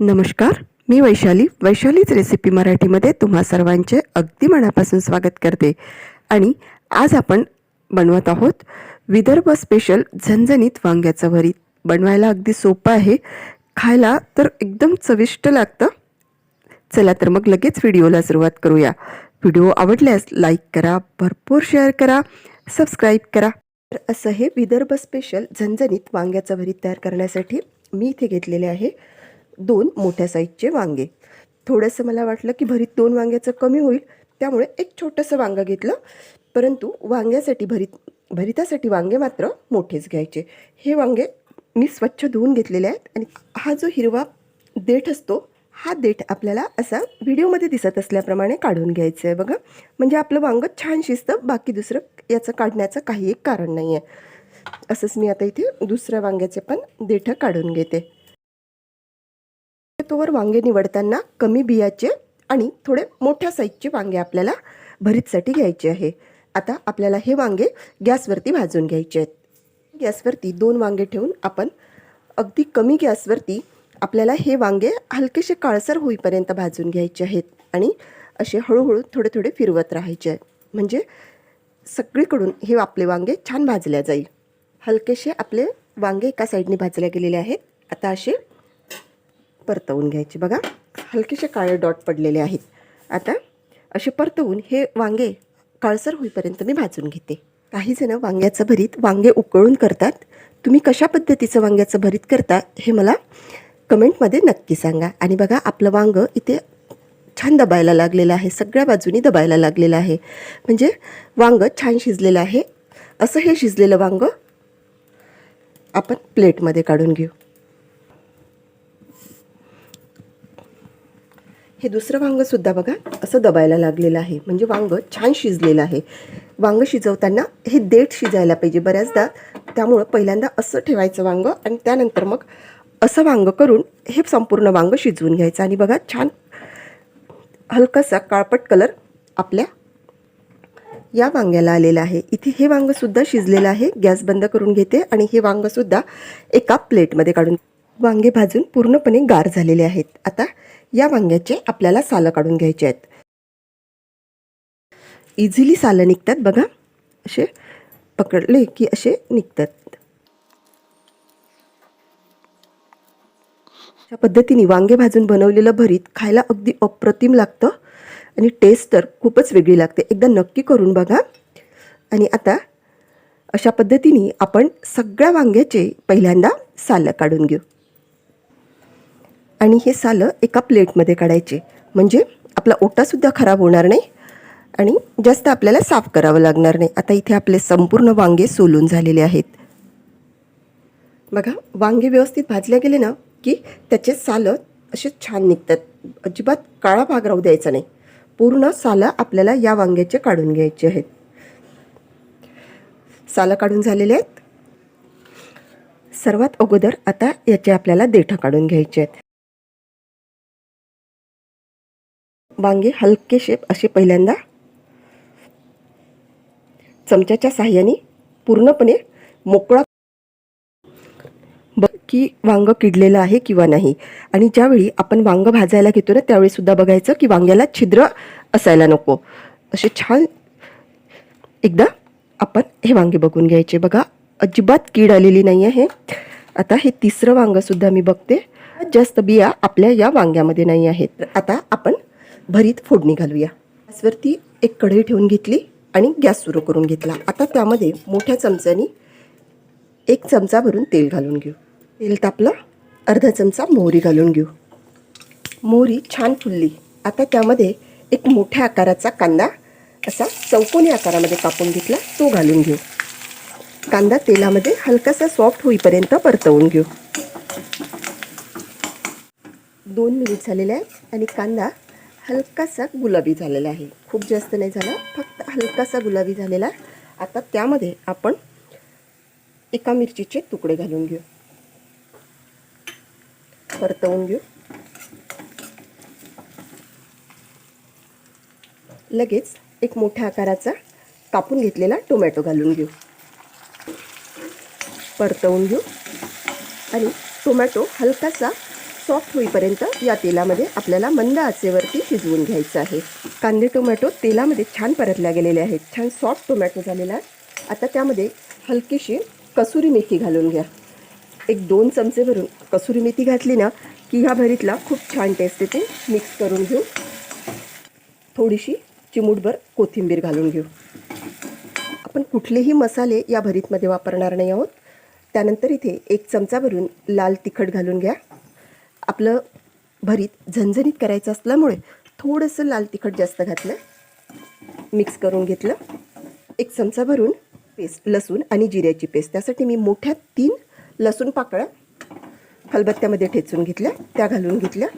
नमस्कार मी वैशाली. वैशालीच रेसिपी मराठीमध्ये तुम्हा सर्वांचे अगदी मनापासून स्वागत करते. आणि आज आपण बनवत आहोत विदर्भ स्पेशल झणझणीत वांग्याचं भरीत बनवायला अगदी सोपं आहे. खायला तर एकदम चविष्ट लागतं. चला तर मग लगेच व्हिडिओला सुरुवात करूया. व्हिडिओ आवडल्यास लाईक करा भरपूर शेअर करा सबस्क्राईब करा. तर असं हे विदर्भ स्पेशल झणझणीत वांग्याचं भरीत तयार करण्यासाठी मी इथे घेतलेले आहे. दोन मोठ्या साईजचे वांगे. थोडंसं मला वाटलं की भरीत दोन वांग्याचं कमी होईल त्यामुळे एक छोटंसं वांगं घेतलं. परंतु वांग्यासाठी भरीत भरितासाठी वांगे मात्र मोठेच घ्यायचे. हे वांगे मी स्वच्छ धुवून घेतलेले आहेत आणि हा जो हिरवा देठ असतो हा देठ आपल्याला असा व्हिडिओमध्ये दिसत असल्याप्रमाणे काढून घ्यायचं आहे बघा. म्हणजे आपलं वांगं छान शिजतं बाकी दुसरं याचं काढण्याचं काही एक कारण नाही आहे असंच मी आता इथे दुसऱ्या वांग्याचे पण देठं काढून घेते. तोवर वांगे निवडताना कमी बियाचे आणि थोडे मोठ्या साईजचे वांगे आपल्याला भरीतसाठी घ्यायचे आहे. आता आपल्याला हे वांगे गॅसवरती भाजून घ्यायचे आहेत. गॅसवरती दोन वांगे ठेवून आपण अगदी कमी गॅसवरती आपल्याला हे वांगे हलकेसे काळसर होईपर्यंत भाजून घ्यायचे आहेत आणि असे हळूहळू थोडे थोडे फिरवत राहायचे आहे म्हणजे सगळीकडून हे आपले वांगे छान भाजल्या जाईल. हलकेसे आपले वांगे एका साईडने भाजल्या गेलेले आहेत. आता असे परतवून घ्यायचे. बघा हलकेसे काळे डॉट पडलेले आहेत. आता असे परतवून हे वांगे काळसर होईपर्यंत मी भाजून घेते. काहीजणं वांग्याचं भरीत वांगे उकळून करतात. तुम्ही कशा पद्धतीचं वांग्याचं भरीत करता हे मला कमेंटमध्ये नक्की सांगा. आणि बघा आपलं वांगं इथे छान दबायला लागलेलं आहे. सगळ्या बाजूनी दबायला लागलेलं आहे. म्हणजे वांगं छान शिजलेलं आहे. असं हे शिजलेलं वांगं आपण प्लेटमध्ये काढून घेऊ. हे दुसरं वांगंसुद्धा बघा असं दबायला लागलेलं आहे. म्हणजे वांगं छान शिजलेलं आहे. वांगं शिजवताना हे देठ शिजायला पाहिजे बऱ्याचदा. त्यामुळं पहिल्यांदा असं ठेवायचं वांगं आणि त्यानंतर मग असं वांगं करून हे संपूर्ण वांगं शिजवून घ्यायचं. आणि बघा छान हलकासा काळपट कलर आपल्या या वांग्याला आलेला आहे. इथे हे वांगंसुद्धा शिजलेलं आहे. गॅस बंद करून घेते आणि हे वांगंसुद्धा एका प्लेटमध्ये काढून वांगे भाजून पूर्णपणे गार झालेले आहेत. आता या वांग्याचे आपल्याला सालं काढून घ्यायचे आहेत. इझिली सालं निघतात बघा. असे पकडले की असे निघतात. अशा पद्धतीने वांगे भाजून बनवलेलं भरीत खायला अगदी अप्रतिम लागतं आणि टेस्ट तर खूपच वेगळी लागते. एकदा नक्की करून बघा. आणि आता अशा पद्धतीने आपण सगळ्या वांग्याचे पहिल्यांदा सालं काढून घेऊ. आणि हे सालं एका प्लेटमध्ये काढायचे. म्हणजे आपला ओटासुद्धा खराब होणार नाही आणि जास्त आपल्याला साफ करावं लागणार नाही. आता इथे आपले संपूर्ण वांगे सोलून झालेले आहेत. बघा वांगे व्यवस्थित भाजले गेले ना की त्याचे सालं असे छान निघतात. अजिबात काळा भाग राहू द्यायचा नाही. पूर्ण सालं आपल्याला या वांग्याचे काढून घ्यायचे आहेत. सालं काढून झालेले आहेत. सर्वात अगोदर आता याचे आपल्याला देठं काढून घ्यायचे आहेत. वांगे हलके शेप असे पहिल्यांदा चमच्याच्या साह्याने पूर्णपणे मोकळा बघ की वांगं किडलेलं आहे किंवा नाही. आणि ज्यावेळी आपण वांगं भाजायला घेतो ना त्यावेळी सुद्धा बघायचं की वांग्याला छिद्र असायला नको. असे छान एकदा आपण हे वांगे बघून घ्यायचे. बघा अजिबात कीड आलेली नाही आहे. आता हे तिसरं वांगंसुद्धा मी बघते. जास्त बिया आपल्या या वांग्यामध्ये नाही आहेत. आता आपण भरीत फोडणी घालूया. गॅसवरती एक कढई ठेवून घेतली आणि गॅस सुरू करून घेतला. आता त्यामध्ये मोठ्या चमच्यानी एक चमचा भरून तेल घालून घेऊ. तेल तापलं अर्धा चमचा मोहरी घालून घेऊ. मोहरी छान फुलली. आता त्यामध्ये एक मोठ्या आकाराचा कांदा असा चौकोनी आकारामध्ये कापून घेतला तो घालून घेऊ. कांदा तेलामध्ये हलकासा सॉफ्ट होईपर्यंत परतवून घेऊ. दोन मिनिट झालेले आहेत आणि कांदा हलकासा गुलाबी झालेला आहे. खूप जास्त नाही झाला फक्त हलकासा गुलाबी झालेला. आहे आता त्यामध्ये आपण एका मिरचीचे तुकडे घालून घेऊ. परतवून घेऊ. लगेच एक मोठ्या आकाराचा कापून घेतलेला टोमॅटो घालून घेऊ. परतवून घेऊ. आणि टोमॅटो हलकासा सॉफ्ट होईपर्यंत या तेलामध्ये आपल्याला मंद आचेवरती शिजवून घ्यायचं आहे. कांदे टोमॅटो तेलामध्ये छान परतल्या गेलेले आहेत. छान सॉफ्ट टोमॅटो झालेला आहे. आता त्यामध्ये हलकीशी कसुरी मेथी घालून घ्या. एक दोन चमचे भरून कसुरी मेथी घातली ना की ह्या भरीतला खूप छान टेस्ट येते. मिक्स करून घेऊ थोडीशी चिमूटभर कोथिंबीर घालून घेऊ. आपण कुठलेही मसाले या भरीतमध्ये वापरणार नाही आहोत. त्यानंतर इथे एक चमचा भरून लाल तिखट घालून घ्या. आपलं भरीत झणझणीत करायचं असल्यामुळे थोडंसं लाल तिखट जास्त घातलं मिक्स करून घेतलं. एक चमचा भरून पेस्ट लसूण आणि जिऱ्याची पेस्ट त्यासाठी मी मोठ्या तीन लसूण पाकळ्या खलबत्त्यामध्ये ठेचून घेतल्या त्या घालून घेतल्या.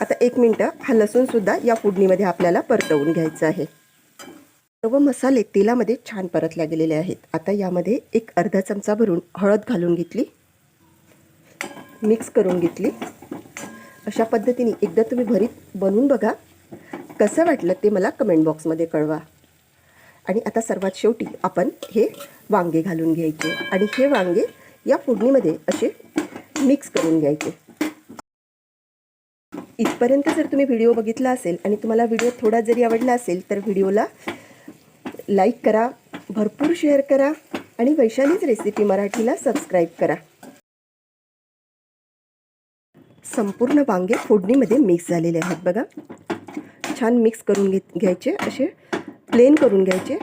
आता एक मिनटं हा लसूणसुद्धा या फोडणीमध्ये आपल्याला परतवून घ्यायचं आहे. सर्व मसाले तेलामध्ये छान परतल्या गेलेले आहेत. आता यामध्ये एक अर्धा चमचा भरून हळद घालून घेतली. मिक्स करून घेतली. अशा पद्धतीने एकदा तुम्ही भरीत बनवून बघा. कसं वाटलं ते मला कमेंट बॉक्समध्ये कळवा. आणि आता सर्वात शेवटी आपण हे वांगे घालून घ्यायचे आणि हे वांगे या फोडणीमध्ये असे मिक्स करून घ्यायचे. इथपर्यंत जर तुम्ही व्हिडिओ बघितला असेल आणि तुम्हाला व्हिडिओ थोडा जरी आवडला असेल तर व्हिडिओला लाईक करा भरपूर शेअर करा आणि वैशालीच रेसिपी मराठीला सबस्क्राईब करा. संपूर्ण वांगे फोडणीमध्ये मिक्स झालेले आहेत. बघा. छान मिक्स करून घे घ्यायचे. असे प्लेन करून घ्यायचे.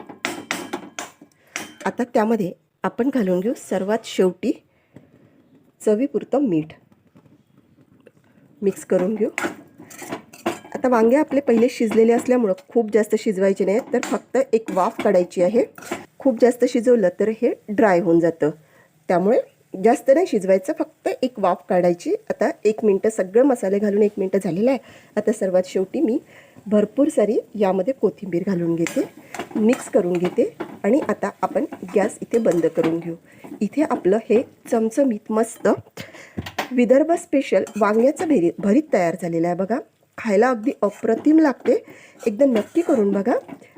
आता त्यामध्ये आपण घालून घेऊ सर्वात शेवटी चवीपुरतं मीठ. मिक्स करून घेऊ. आता वांगे आपले पहिले शिजलेले असल्यामुळं खूप जास्त शिजवायचे नाही तर फक्त एक वाफ काढायची आहे. खूप जास्त शिजवलं तर हे ड्राय होऊन जातं. त्यामुळे जास्त नाही शिजवायचं फक्त एक वाफ काढायची. आता एक मिनटं सगळं मसाले घालून एक मिनटं झालेलं आहे. आता सर्वात शेवटी मी भरपूर सारी यामध्ये कोथिंबीर घालून घेते मिक्स करून घेते आणि आता आपण गॅस इथे बंद करून घेऊ. इथे आपलं हे चमचमीत मस्त विदर्भ स्पेशल वांग्याचं भेरी भरीत तयार झालेलं आहे बघा. खायला अगदी अप्रतिम लागते. एकदम नक्की करून बघा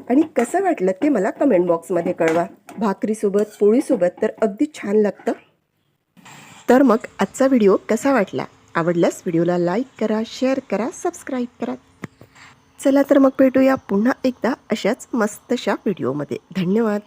आणि कसं वाटलं ते मला कमेंट बॉक्समध्ये कळवा. भाकरीसोबत पोळीसोबत तर अगदी छान लागतं. तर मग आजचा व्हिडिओ कसा वाटला? आवडल्यास व्हिडिओला लाईक करा शेअर करा सबस्क्राईब करा. चला तर मग भेटूया पुन्हा एकदा अशाच मस्तशा व्हिडिओमध्ये. धन्यवाद.